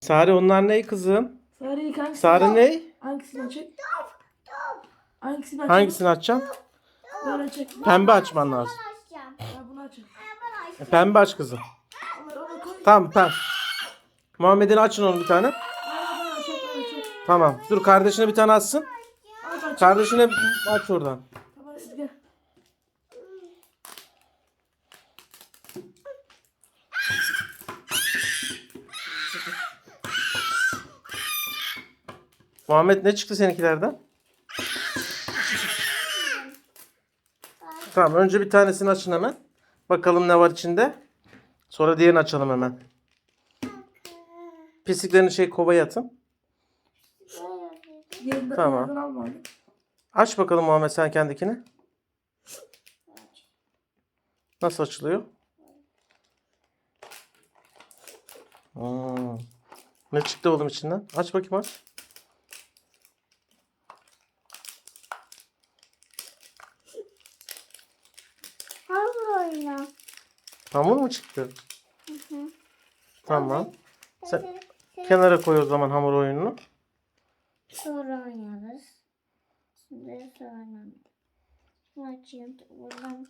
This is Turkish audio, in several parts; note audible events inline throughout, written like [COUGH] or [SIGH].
Sare onlar ne kızım? Sarı ilk hangisini Sare ne? Hangisini açık? Hangisini açık? Hangisini açacağım? Böyle açık. Pembe açman lazım. açacağım. Ya bunu. E, Pembe aç kızım. Onu, onu koy. Tamam tamam. Muhammed'in açın onu bir tane. Açık, açık. Tamam. Dur kardeşine bir tane. Al açık. Kardeşine aç oradan. Tamam hadi gel. Muhammed ne çıktı seninkilerden? Tamam önce bir tanesini açın hemen. Bakalım ne var içinde. Sonra diğerini açalım hemen. Pisliklerini şey kovaya atın. Tamam. Aç bakalım Muhammed sen kendikini. Nasıl açılıyor? Hmm. Ne çıktı oğlum içinden? Aç bakayım aç. Hamur oyna. Hamur mu çıktı? Tamam. Sen Sen- sen- kenara koy o zaman hamur oyununu. Sonra oynarız. Şimdi sonra. Şunu açayım. Buradan.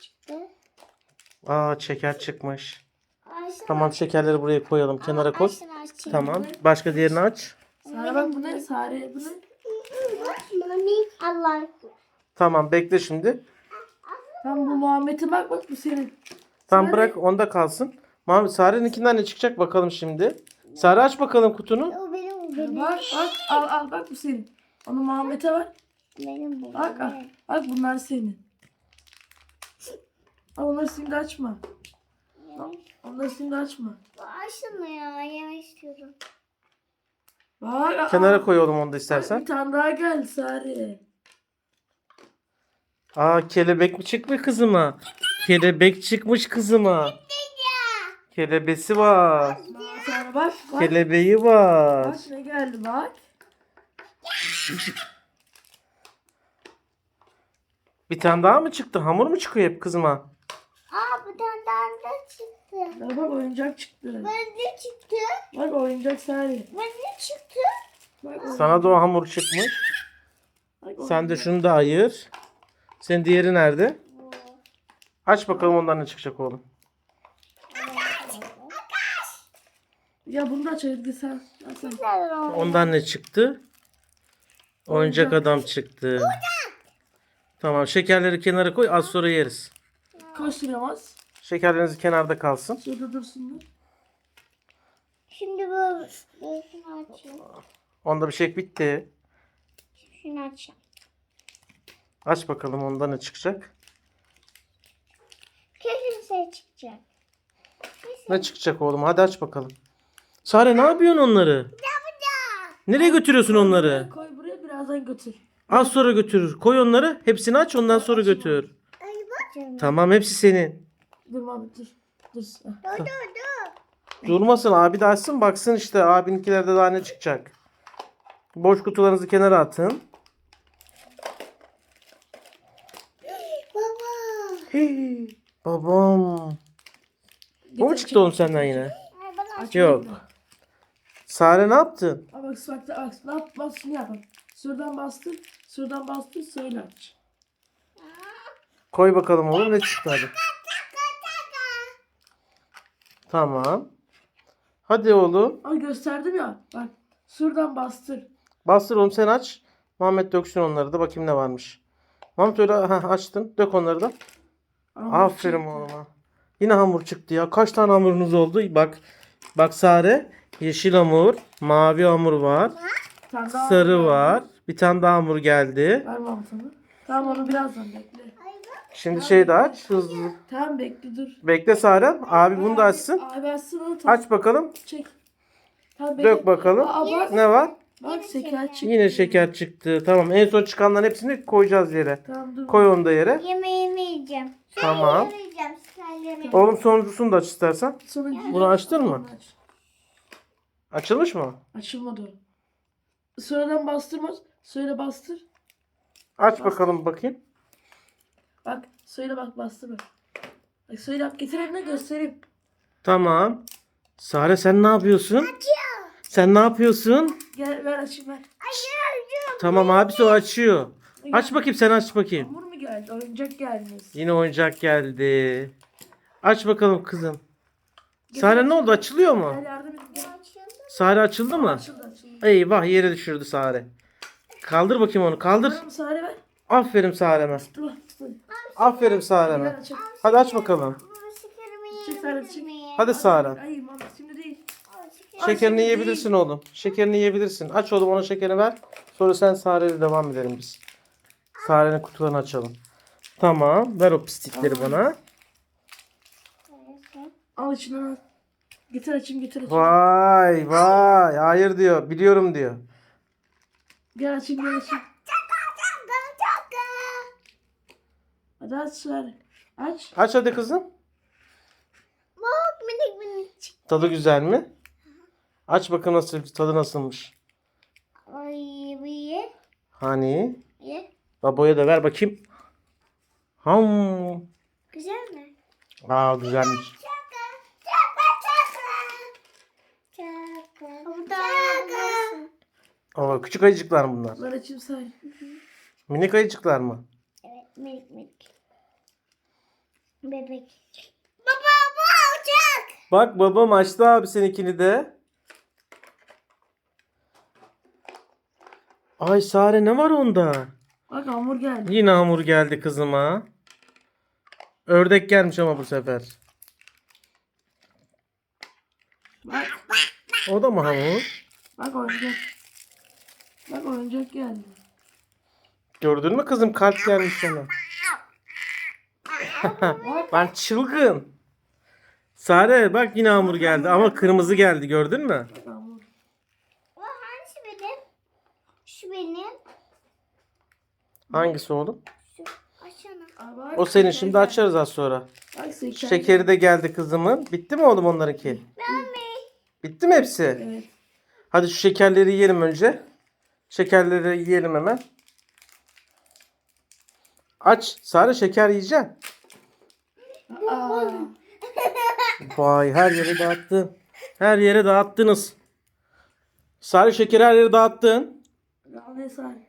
Çıktı. Aa şeker çıkmış. Açsana. Tamam şekerleri buraya koyalım. Kenara koy. Açsana, açayım. Tamam. Başka diğerini aç. Sare bak bu ne? Sare bu ne? Mami Allah. Tamam bekle şimdi. Tamam bu Muhammed'e bak bak bu senin. Tamam Sare. bırak onda kalsın. Muhammed Sare'ninkinden ne çıkacak bakalım şimdi. Sare aç bakalım kutunu. O benim o benim. Bak bak al al bak bu senin. Onu Muhammed'e ver. Benim bu. Bak al. Bak bunlar senin. Al onları şimdi açma. Al, Onları şimdi açma. Açsana ya yemek istiyorum. Bak Kenara koy oğlum onu da bak, istersen. Bir tane daha geldi Sare. Aa kelebek mi çıkmış kızıma? Kelebek çıkmış kızıma. Kelebesi var. Bak bak bak. Kelebeği var. Bak ne geldi bak. Bir tane daha mı çıktı? Hamur mu çıkıyor hep kızıma? Aa bir tane daha da çıktı. Ya bak oyuncak çıktı. Ben ne çıktı? Bak oyuncak Sare. Ben ne çıktı? Bak. Sana da o hamur çıkmış. Bak, Sen de şunu da ayır. Senin diğeri nerede? Aç bakalım ondan ne çıkacak oğlum. Ya bunu da aç hadi sen. Ondan ne çıktı? Oyuncak adam çıktı. Tamam şekerleri kenara koy az sonra yeriz. Kaç liramaz? Şekerleriniz kenarda kalsın. Şurada dursunlar. Şimdi bu bu- şunu açayım. Onda bir şey bitti. Şunu açayım. Aç bakalım onda ne çıkacak. Kesin şey çıkacak. Ne çıkacak oğlum? Hadi aç bakalım. Sare ne yapıyorsun onları? Nereye götürüyorsun onları? Koy buraya birazdan götür. Az sonra götürür. Koy onları. Hepsini aç ondan sonra götür. Tamam hepsi senin. Dur Muhammed dur. Dur. Dur dur dur. Durmasın abi de açsın baksın işte abininkilerde daha ne çıkacak. Boş kutularınızı kenara atın. [GASPS] Babam. Bu mu çıktı oğlum senden yine? Yok. Sare ne yaptın? Aa bak bak bak ne yap bak şunu yap. bak. Şuradan bastır. Şuradan bastır söyle aç. Koy bakalım oğlum ne çıktı hadi. Tamam. Hadi oğlum. Ay gösterdim ya. Bak şuradan bastır. Bastır oğlum sen aç. Muhammed döksün onları da bakayım ne varmış. Muhammed öyle ha, açtın. Dök onları da. Aferin oğluma. Yine hamur çıktı ya. Kaç tane hamurunuz oldu? Bak. Bak Sare. Yeşil hamur. Mavi hamur var. Bir tane daha Sarı var. Bir tane daha hamur geldi. Ver Muhammed sana. Tamam onu birazdan bekle. Şimdi şey de aç. Hızlı. Tamam bekle dur. Bekle Sare. Abi bunu da açsın. Abi açsın onu tamam. Aç bakalım. Çek. Tamam, Dök bakalım. Aa, bak. Ne var? Bak şeker çıktı. Yine şeker çıktı. Tamam en son çıkanların hepsini koyacağız yere. Tamam dur. Koy onu da yere. Yemeğimi yiyeceğim. Tamam. Yiyeceğim. Sen yemeği. Oğlum sonuncusunu da aç istersen. Sonra Bunu açtın mı? Aç. Açılmış mı? Açılmadı o. Sonradan bastırma. Söyle bastır. Aç bakalım bakayım. Bak söyle bak bastır bak. Söyle bak getir eline göstereyim. Tamam. Sare sen ne yapıyorsun? Sen ne yapıyorsun? Gel ver açayım ver. Tamam abisi o açıyor. Aç bakayım sen aç bakayım. Hamur mu geldi? Oyuncak gelmiş. Yine oyuncak geldi. Aç bakalım kızım. Sare ne oldu açılıyor mu? Gel yardım et. Gel. Sare açıldı mı? Açıldı açıldı. Eyvah yere düşürdü Sare. Kaldır bakayım onu kaldır. Tamam Sare ver. Aferin Sare'me. Dur dur. Aferin Gel Sare'me. açalım. Hadi aç bakalım. Baba şekerimi Çık Sare çık. Hadi Sare. Hayır mama. Şekerini yiyebilirsin oğlum. Şekerini yiyebilirsin. Aç oğlum ona şekerini ver. Sonra sen Sare'yle devam edelim biz. Sare'nin kutularını açalım. Tamam. Ver o pislikleri bana. Al içinden al. Getir açayım getir açayım. Vay vay. Hayır diyor. Biliyorum diyor. Gel açayım gel açayım. Hadi aç Sare. Aç. Aç hadi kızım. Bak minik minik. Tadı güzel mi? Aç bakalım nasıl tadı nasılmış. Ay. Hani? Ye. Babaya da ver bakayım. Ham. Güzel mi? Aa güzelmiş. Çaka. Çaka çaka. Çaka. Çaka. Aa, küçük ayıcıklar mı bunlar. Ver açayım Sare. Minik ayıcıklar mı? Evet minik minik. Bebek. Baba bu alacak. Bak babam açtı abi seninkini de. Ay Sare ne var onda? Bak hamur geldi. Yine hamur geldi kızıma. Ördek gelmiş ama bu sefer. Bak. O da mı hamur? Bak oyuncak. Bak oyuncak geldi. Gördün mü kızım kalp gelmiş sana. [LAUGHS] ben çılgın. Sare bak yine hamur geldi ama kırmızı geldi gördün mü? Bak hamur. O hangisi benim? Şu benim. Hangisi oğlum? Şu. Aa, O senin şimdi açarız az sonra. Bak. Şekeri de geldi kızımın. Bitti mi oğlum onlarınki? Bitti mi hepsi? Evet. Hadi şu şekerleri yiyelim önce. Şekerleri yiyelim hemen. Aç. Sare şeker yiyeceksin. Aa. Vay her yere dağıttın. Her yere dağıttınız. Sare şekeri her yere dağıttın. Ne Sare?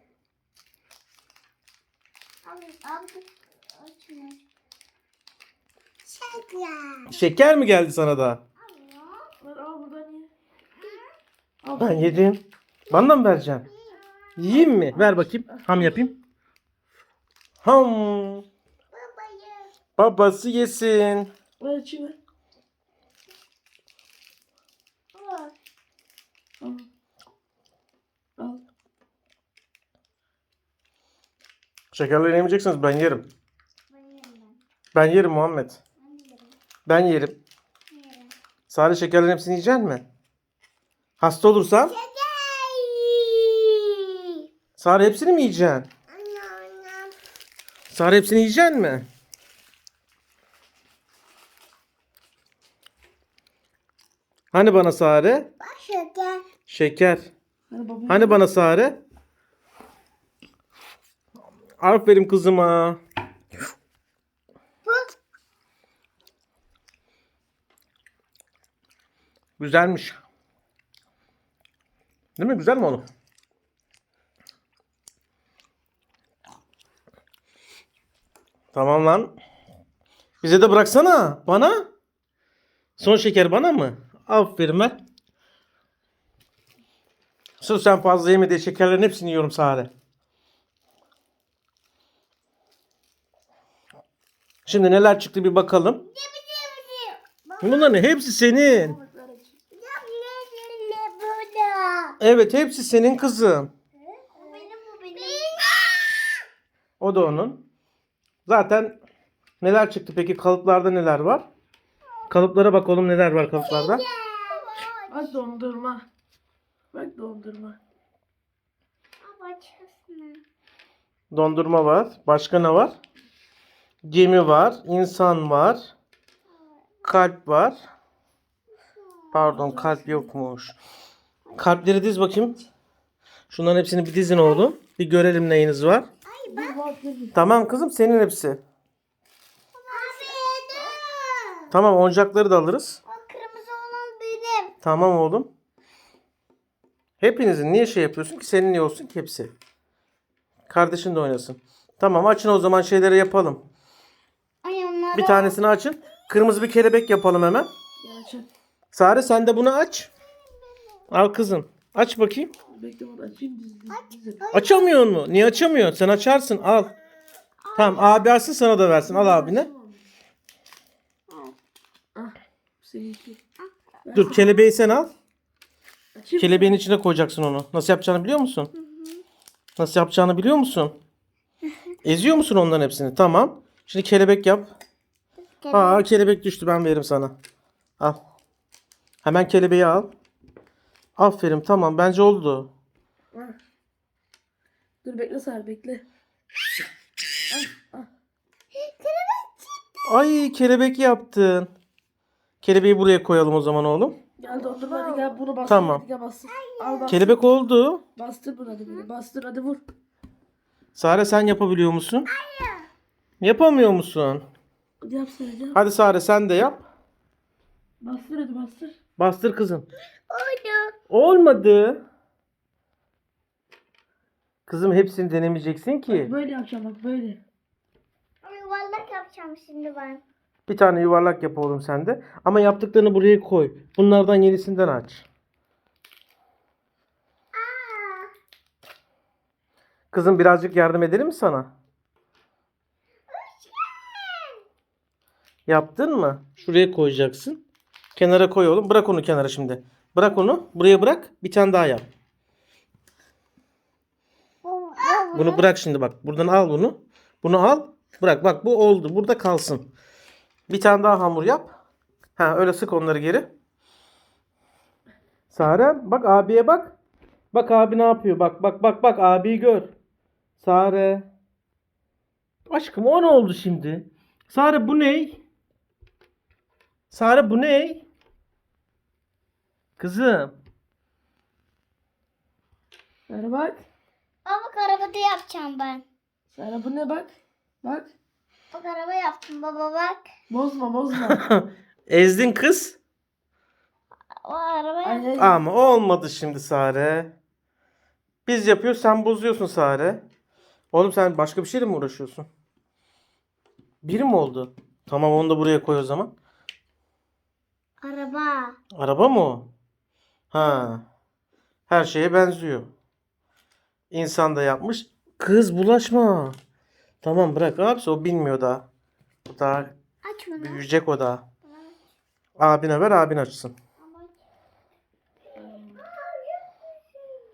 Şaka. Şeker mi geldi sana da? Ben yedim. Bana mı vereceksin? Yiyeyim mi? Ver bakayım. Ham yapayım. Ham. Babası yesin. Ver açayım ver. Al. Al. Al. Şekerleri yemeyeceksiniz ben yerim. Ben yerim. Ben yerim Muhammed. Ben yerim. Ben yerim. Yerim. Sare şekerlerin hepsini yiyecek mi? Hasta olursan Gel. Sare hepsini mi yiyeceksin? Sare hepsini yiyecek mi? Hani bana? Bak şeker. Şeker. Hani. Hani bana Sare? Aferin kızıma. Güzelmiş. Değil mi? Güzel mi oğlum? Tamam lan. Bize de bıraksana. Bana. Son şeker bana mı? Aferin ver. Sırf sen fazla yeme diye şekerlerin hepsini yiyorum Sare. Şimdi neler çıktı bir bakalım. Bunların hepsi senin. Evet hepsi senin kızım. O benim bu benim. O da onun. Zaten neler çıktı peki kalıplarda neler var? Kalıplara bakalım neler var kalıplarda. Bak dondurma. Bak dondurma. Dondurma var. Başka ne var? Gemi var. insan var. Kalp var. Pardon kalp yokmuş. Kalpleri diz bakayım. Şunların hepsini bir dizin oğlum. Bir görelim neyiniz var. Tamam kızım senin hepsi. Tamam oyuncakları da alırız. O kırmızı olan benim. Tamam oğlum. Hepinizin niye şey yapıyorsun ki? Senin niye olsun ki hepsi? Kardeşin de oynasın. Tamam açın o zaman şeyleri yapalım. Bir tanesini açın. Kırmızı bir kelebek yapalım hemen. Gerçek. Sare sen de bunu aç. Al kızım. Aç bakayım. Bekle bunu açayım. Açamıyor mu? Niye açamıyorsun? Sen açarsın. Al. Tamam abi açsın sana da versin. Al abine. Ah. Seninki. Dur kelebeği sen al. Açayım. Kelebeğin içine koyacaksın onu. Nasıl yapacağını biliyor musun? Nasıl yapacağını biliyor musun? [LAUGHS] Eziyor musun onların hepsini? Tamam. Şimdi kelebek yap. Aa kelebek düştü ben veririm sana. Al. Hemen kelebeği al. Aferin tamam bence oldu. Ah. Dur bekle Sar bekle. Ay kelebek yaptın. Kelebeği buraya koyalım o zaman oğlum. Gel dondurma hadi gel bunu bastır. Tamam. Hadi gel bastır. Al bastır. Kelebek oldu. Bastır bunu hadi böyle. Bastır hadi vur. Sare sen yapabiliyor musun? Yapamıyor musun? Hadi yap sen hadi. Sare sen de yap. Bastır hadi bastır. Bastır kızım. Oldu. Olmadı. Kızım hepsini denemeyeceksin ki. Böyle yapacağım bak böyle. Yuvarlak yapacağım şimdi ben. Bir tane yuvarlak yap oğlum sen de. Ama yaptıklarını buraya koy. Bunlardan yenisinden aç. Aa. Kızım birazcık yardım edelim mi sana? Yaptın mı? Şuraya koyacaksın. Kenara koy oğlum. Bırak onu kenara şimdi. Bırak onu. Buraya bırak. Bir tane daha yap. Bu, bu, Bunu bırak şimdi bak. Buradan al bunu. Bunu al. Bırak bak bu oldu. Burada kalsın. Bir tane daha hamur yap. Ha öyle sık onları geri. Sare bak abiye bak. Bak abi ne yapıyor? Bak bak bak bak abiyi gör. Sare. Aşkım o ne oldu şimdi? Sare bu ne? Sare bu ne? Kızım. Sana bak. Aa, bak arabada yapacağım ben. Sana bu ne bak. Bak. Bak araba yaptım baba bak. Bozma bozma. [LAUGHS] Ezdin kız. O araba yaptım. ay. Ama olmadı şimdi Sare. Biz yapıyoruz sen bozuyorsun Sare. Oğlum sen başka bir şeyle mi uğraşıyorsun? Bir mi oldu? Tamam onu da buraya koy o zaman. Araba. Araba mı o? Ha. Her şeye benziyor. İnsan da yapmış. Kız bulaşma. Tamam bırak abisi o bilmiyor daha. Daha Aç bunu. büyüyecek o daha. Abine ver abin açsın.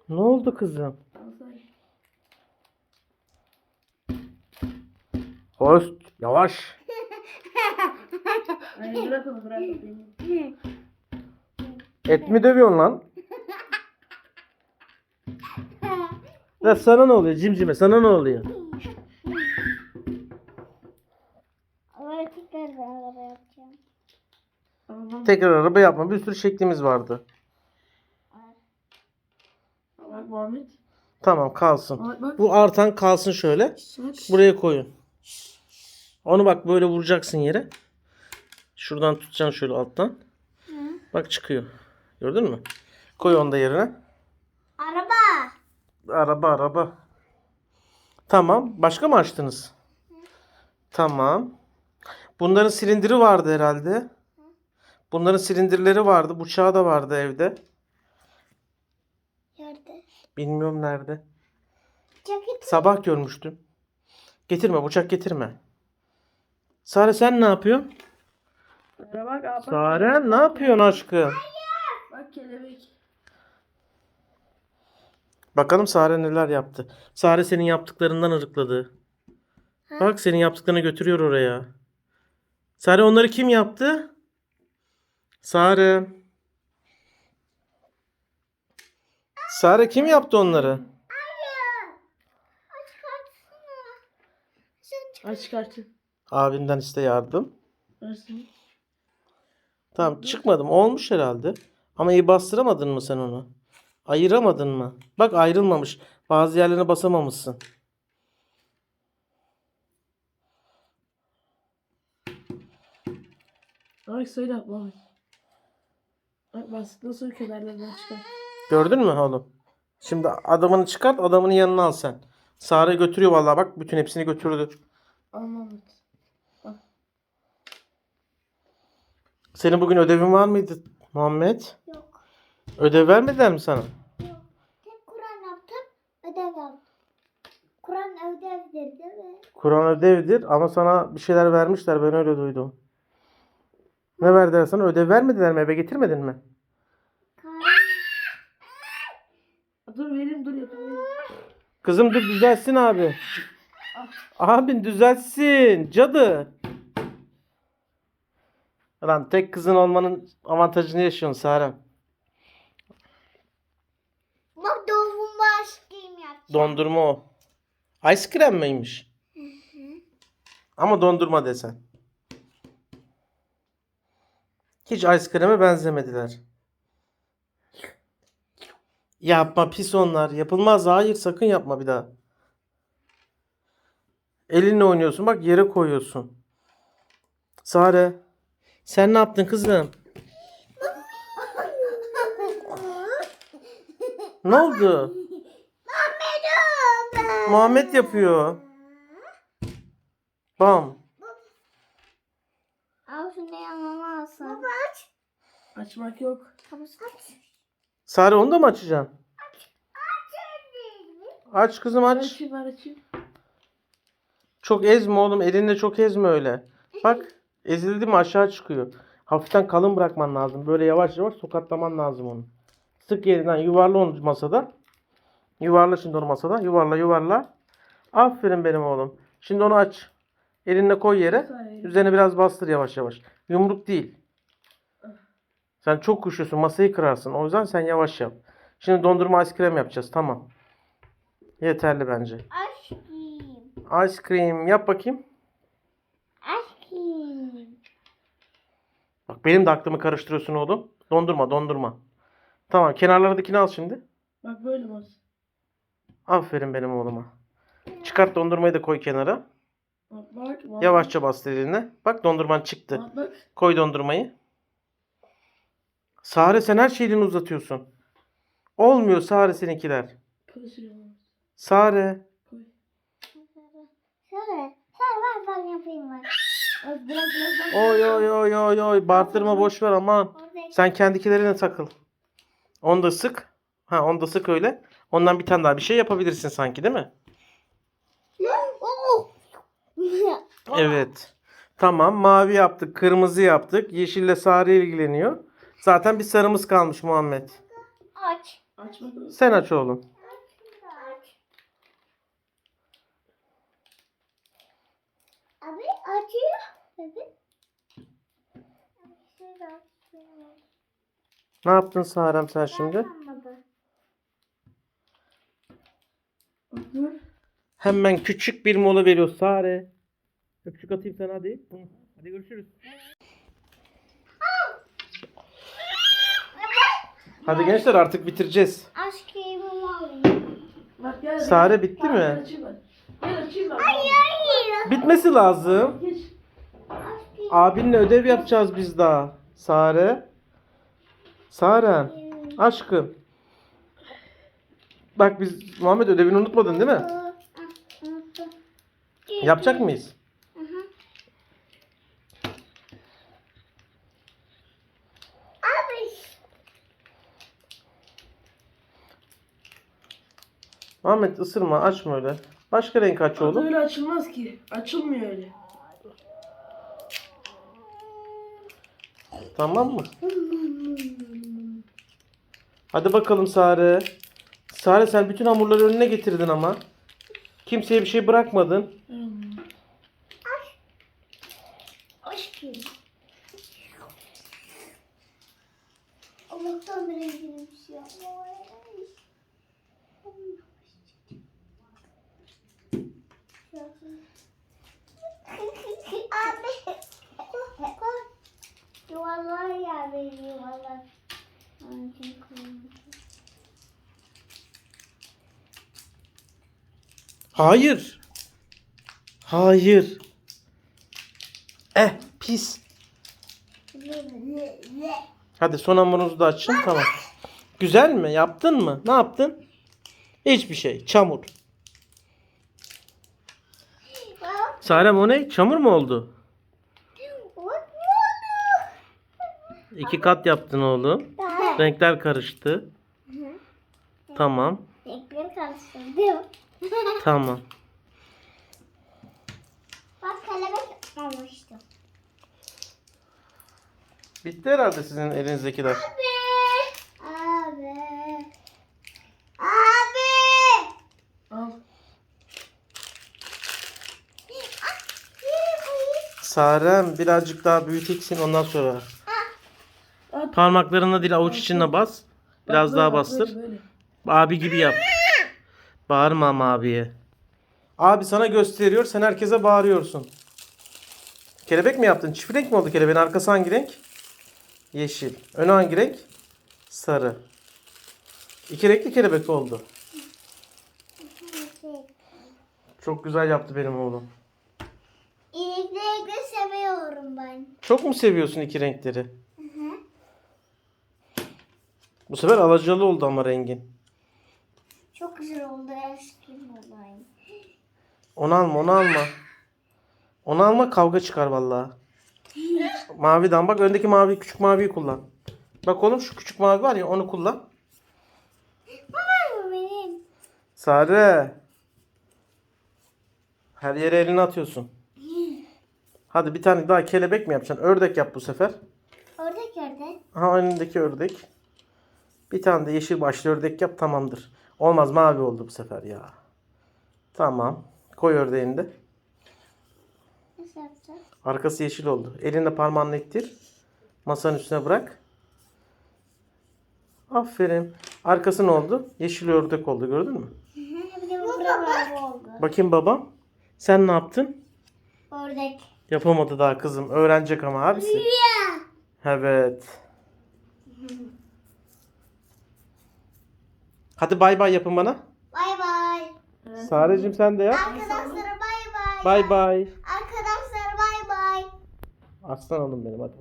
Ne oldu kızım? Host yavaş. Ay, bırak onu bırak. Et mi dövüyorsun lan? [LAUGHS] Ya sana ne oluyor cimcime sana ne oluyor? Araba tekrar ben araba yapacağım. Tamam. Tekrar araba yapma bir sürü şeklimiz vardı. Bak Muhammed. Tamam kalsın. Bak bak. Bu artan kalsın şöyle. Buraya koyun. Onu bak böyle vuracaksın yere. Şuradan tutacaksın şöyle alttan. Bak çıkıyor. Gördün mü? Koy onu da yerine. Araba. Araba araba. Tamam. Başka mı açtınız? Tamam. Bunların silindiri vardı herhalde. Bunların silindirleri vardı. Bıçağı da vardı evde. Nerede? Bilmiyorum nerede. Ceket. Sabah görmüştüm. Getirme bıçak getirme. Sare sen ne yapıyorsun? Sana bak abi. Sare ne yapıyorsun aşkım? Bak kelebek. Bakalım Sare neler yaptı. Sare senin yaptıklarından ırıkladı. Bak senin yaptıklarını götürüyor oraya. Sare onları kim yaptı? Sare. Sare kim yaptı onları? Aç çıkartın. Abinden iste yardım. Versin. Tamam çıkmadım. Olmuş herhalde. Ama iyi bastıramadın mı sen onu? Ayıramadın mı? Bak ayrılmamış. Bazı yerlerine basamamışsın. Bak söyle Muhammed. Bak bastıktan sonra kenarlarından çıkar. Gördün mü oğlum? Şimdi adamını çıkart adamının yanına al sen. Sare götürüyor vallahi bak bütün hepsini götürdü. Anlamadım. Senin bugün ödevin var mıydı Muhammed? Yok. Ödev vermediler mi sana? Yok. Tek Kur'an yaptım. Ödev yaptım. Kur'an ödevdir değil mi? Kur'an ödevdir ama sana bir şeyler vermişler ben öyle duydum. Ne verdiler sana? Ödev vermediler mi? Eve getirmedin mi? Dur vereyim dur yapayım. Kızım dur düzelsin abi. Abin düzelsin. Cadı. Lan tek kızın olmanın avantajını yaşıyorsun Sara. Bak dondurma aşkım yapacağım. Dondurma o. Ice cream miymiş? Ama dondurma desen. Hiç ice cream'e benzemediler. Yapma pis onlar. Yapılmaz. Hayır sakın yapma bir daha. Elinle oynuyorsun. Bak yere koyuyorsun. Sare. Sen ne yaptın kızım? Ne oldu? Muhammed yapıyor. Bam. Al şunu yanıma alsın. Baba aç. Açmak yok. Tamam aç. Sare onu da mı açacaksın? Aç kızım Ben aç. açayım açayım. Çok ezme oğlum. Elinle çok ezme öyle. Bak ezildi mi aşağı çıkıyor. Hafiften kalın bırakman lazım. Böyle yavaş yavaş tokatlaman lazım onu. Sık yerinden yuvarla onu masada. Yuvarla şimdi onu masada. Yuvarla yuvarla. Aferin benim oğlum. Şimdi onu aç. Elinle koy yere. Üzerine biraz bastır yavaş yavaş. Yumruk değil. Sen çok kuşuyorsun. Masayı kırarsın. O yüzden sen yavaş yap. Şimdi dondurma ice cream yapacağız. Tamam. Yeterli bence. Aşkım. Ice cream yap bakayım. Bak benim de aklımı karıştırıyorsun oğlum. Dondurma dondurma. Tamam kenarlardakini al şimdi. Bak böyle bas. Aferin benim oğluma. Çıkart dondurmayı da koy kenara. Bak bak. bak. Yavaşça bas eline. Bak dondurman çıktı. Bak bak. Koy dondurmayı. Sare sen her şeyini uzatıyorsun. Olmuyor Sare seninkiler. Sare. Koy. Şöyle. Sen ver ben yapayım. Bak Oy oy oy oy oy. Bağırtırma boş ver aman. Sen kendikilerine takıl. Onu da sık. Ha onu da sık öyle. Ondan bir tane daha bir şey yapabilirsin sanki değil mi? [LAUGHS] Evet. Tamam mavi yaptık, kırmızı yaptık. Yeşille sarı ilgileniyor. Zaten bir sarımız kalmış Muhammed. Aç. Sen aç oğlum. Aç. Abi açıyor. Evet. Ne yaptın Sarem sen şimdi? Hemen küçük bir mola veriyor Sare. Öpücük atayım sana hadi. Hadi görüşürüz. Hadi gençler artık bitireceğiz. Aşkımı alayım. Bak gel. Sare bitti mi? Gel açayım. Hayır. Bitmesi lazım. Abinle ödev yapacağız biz daha. Sare. Sarem. Aşkım. Bak biz Muhammed ödevini unutmadın değil mi? Yapacak mıyız? Muhammed ısırma açma öyle. Başka renk aç oğlum. Öyle açılmaz ki. Açılmıyor öyle. Tamam mı? Hadi bakalım Sare. Sare sen bütün hamurları önüne getirdin ama. Kimseye bir şey bırakmadın. Aşkım. Allah'tan bir rengini bir şey yapma. Abi. Koy. Yuvarlar ya benim yuvarlar. Anneciğim koyayım. Hayır. Hayır. Eh pis. Hadi son hamurunuzu da açın. Tamam. Güzel mi? Yaptın mı? Ne yaptın? Hiçbir şey. Çamur. Sarem o ne? Çamur mu oldu? İki kat yaptın oğlum. Renkler karıştı. Tamam. Renkleri karıştırdım. Tamam. Bak kelebek yapmamıştım. Bitti herhalde sizin elinizdekiler. Abi. Abi. Abi. Al. Sarem birazcık daha büyüteksin ondan sonra. Parmaklarına değil avuç içine bas. Biraz Bak, daha bastır. böyle, böyle. Abi gibi yap. Bağırma ama abiye. Abi sana gösteriyor sen herkese bağırıyorsun. Kelebek mi yaptın? Çift renk mi oldu kelebeğin? Arkası hangi renk? Yeşil. Önü hangi renk? Sarı. İki renkli kelebek oldu. Çok güzel yaptı benim oğlum. İlikleri seviyorum ben. Çok mu seviyorsun iki renkleri? Bu sefer alacalı oldu ama rengin. Olayım. Onu alma onu alma. Onu alma kavga çıkar vallahi. Maviden bak öndeki mavi küçük maviyi kullan. Bak oğlum şu küçük mavi var ya onu kullan. Baba bu benim. Sare. Her yere elini atıyorsun. Hadi bir tane daha kelebek mi yapacaksın? Ördek yap bu sefer. Ördek ördek. Ha önündeki ördek. Bir tane de yeşil başlı ördek yap tamamdır. Olmaz mavi oldu bu sefer ya. Tamam. Koy ördeğini de. Nasıl yapacağız? Arkası yeşil oldu. Elinle parmağınla ittir. Masanın üstüne bırak. Aferin. Arkası ne oldu? Yeşil ördek oldu gördün mü? Bir de bu buralar oldu. Bakayım babam. Sen ne yaptın? Ördek. Yapamadı daha kızım. Öğrenecek ama abisi. Evet. Hadi bay bay yapın bana. Bay bay. Sarecim sen de yap. Arkadaşlara bay bay. Bay bay. Arkadaşlar bay bay. Aslan oğlum benim hadi.